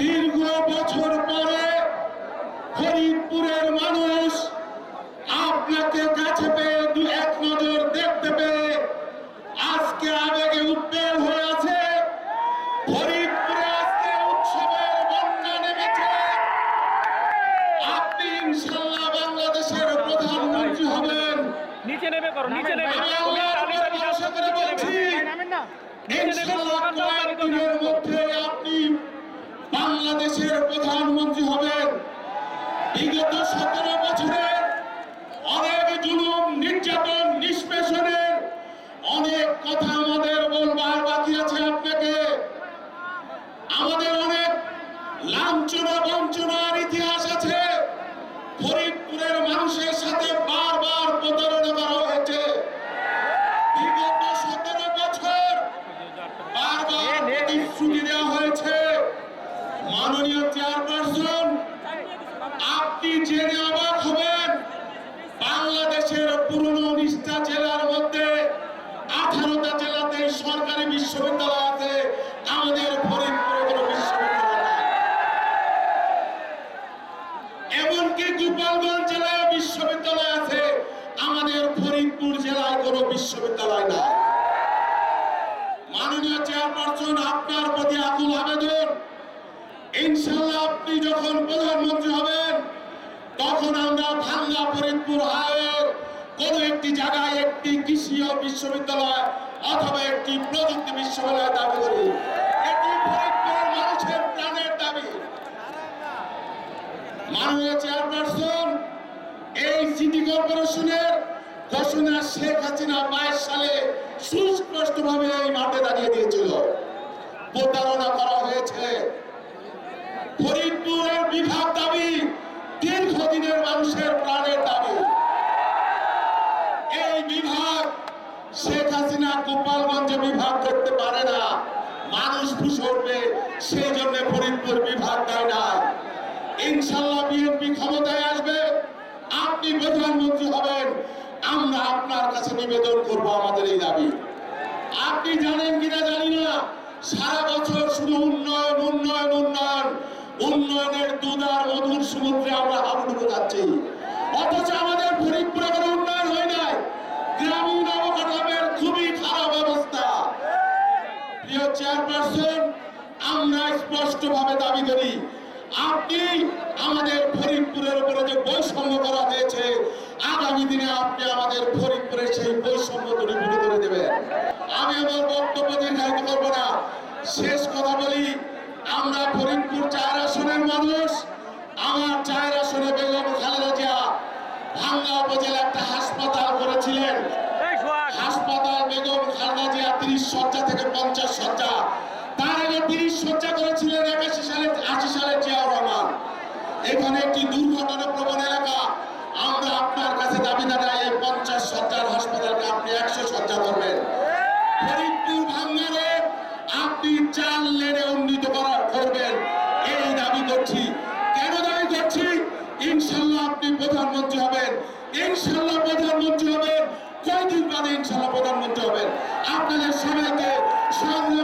দীর্ঘ বছর পরে ফরিদপুরের মানুষ আপনাকে কাছে পেয়ে দু এক নজর দেখতে পেয়ে আজকে আবেগে উদ্বেগ হয়ে আছে। ফরিদপুরে আজকে উৎসবের বন্যা নেমেছে। আপনি ইনশাল্লাহ বাংলাদেশের প্রধানমন্ত্রী হবেন। নিচে করো নিচে আমি আশা করে বলছি মধ্যে আপনি বাংলাদেশের প্রধানমন্ত্রী হবেন। বিগত সতেরো বছরে অনেক জুলুম, নির্যাতন, নিষ্পেষণের অনেক কথা আমাদের বলবার বাকি আছে আপনাকে। আমাদের অনেক লাঞ্ছনা বঞ্চনার ইতিহাস আছে ফরিদপুরের মানুষের সাথে বারবার প্রতারণা করা হয়েছে বিগত সতেরো বছর বারবার প্রতিশ্রুতি দেওয়া হয়েছে মাননীয় চেয়ারপারসন আপনি জেনে অবাক হবেন বাংলাদেশের পুরনো উনিশটা জেলার মধ্যে আঠারোটা জেলাতে সরকারি বিশ্ববিদ্যালয় আছে আমাদের ফরিদপুরে কোনো বিশ্ববিদ্যালয় নাই এমনকি গোপালগঞ্জ জেলায় বিশ্ববিদ্যালয় আছে আমাদের ফরিদপুর জেলায় কোনো বিশ্ববিদ্যালয় নাই চেয়ারপারসন আপনার প্রতি আকুল আবেদন ইনশাল্লাহ আপনি যখন প্রধানমন্ত্রী হবেন, তখন আমরা ভাঙ্গা ফরিদপুর হাওয়ের কোন একটি জায়গায় একটি কৃষি ও বিশ্ববিদ্যালয় অথবা একটি প্রযুক্তি বিশ্ববিদ্যালয় দাবি করি। এটি ফরিদপুরের মানুষের প্রাণের দাবি। মাননীয় চেয়ারপারসন, এই সিটি কর্পোরেশনের ঘোষণা শেখ হাসিনা বাইশ সালে সুস্পষ্টভাবে এই মাঠে দাঁড়িয়ে দিয়েছিল। প্রতারণা করা হয়েছে। ফরিদপুরের বিভাগ দাবি, দীর্ঘদিনের মানুষের প্রাণের দাবি। এই বিভাগ শেখ হাসিনা গোপালগঞ্জে বিভাগ করতে পারে না। মানুষ খুশি সেই জন্য ফরিদপুর বিভাগ দেয় না ইনশাল্লাহ বিএনপি ক্ষমতায় আসবে। আপনি প্রধানমন্ত্রী হবেন, আমরা আপনার কাছে নিবেদন করব আমাদের এই দাবি। আপনি জানেন কিনা জানি না। সারা বছর শুধু উন্নয়ন উন্নয়ন উন্নয়ন। উন্নয়নের দুধার মধুর সমুদ্রে আমরা হাবুডুবু যাচ্ছি। অথচ আমাদের ফরিদপুরে কোনো উন্নয়ন হয় নাই। গ্রামীণ অবকাঠামের খুবই খারাপ অবস্থা। প্রিয় চেয়ারপারসন, আমরা স্পষ্টভাবে দাবি করি, আপনি আমাদের ফরিদপুরের উপরে যে বৈষম্য করা হয়েছে, আগামী দিনে আপনি আমাদের ফরিদপুরের সেই বৈষম্য দূরীভূত করে দেবেন। আমি আমার বক্তব্য শেষ কথা বলি আমরা ফরিদপুর চার আসনের মানুষ। আমার চার আসনে বেগম খালেদা জিয়া ভাঙ্গা উপজেলা একটা হাসপাতাল করেছিলেন। হাসপাতাল বেগম খালেদা জিয়া তিরিশ শয্যা থেকে পঞ্চাশ শয্যা। তার আগে তিরিশ শয্যা করেছিলেন একাশি সালে আশি সালে জিয়াউর রহমান। এখানে একটি দুর্ঘটনা প্রবণ এলাকা আমরা আপনার কাছে দাবি জানাই এই পঞ্চাশ শয্যার হাসপাতালকে আপনি একশো শয্যা করবেন ফরিদপুর ভাঙ্গারে আপনি চার লেনে উন্নীত করার করবেন এই দাবি করছি কেন দাবি করছি ইনশাল্লাহ আপনি প্রধানমন্ত্রী হবেন। ইনশাল্লাহ প্রধানমন্ত্রী হবেন। কয়দিন বাদে ইনশাল্লাহ প্রধানমন্ত্রী হবেন। আপনাদের সবাইকে সংগ্রামী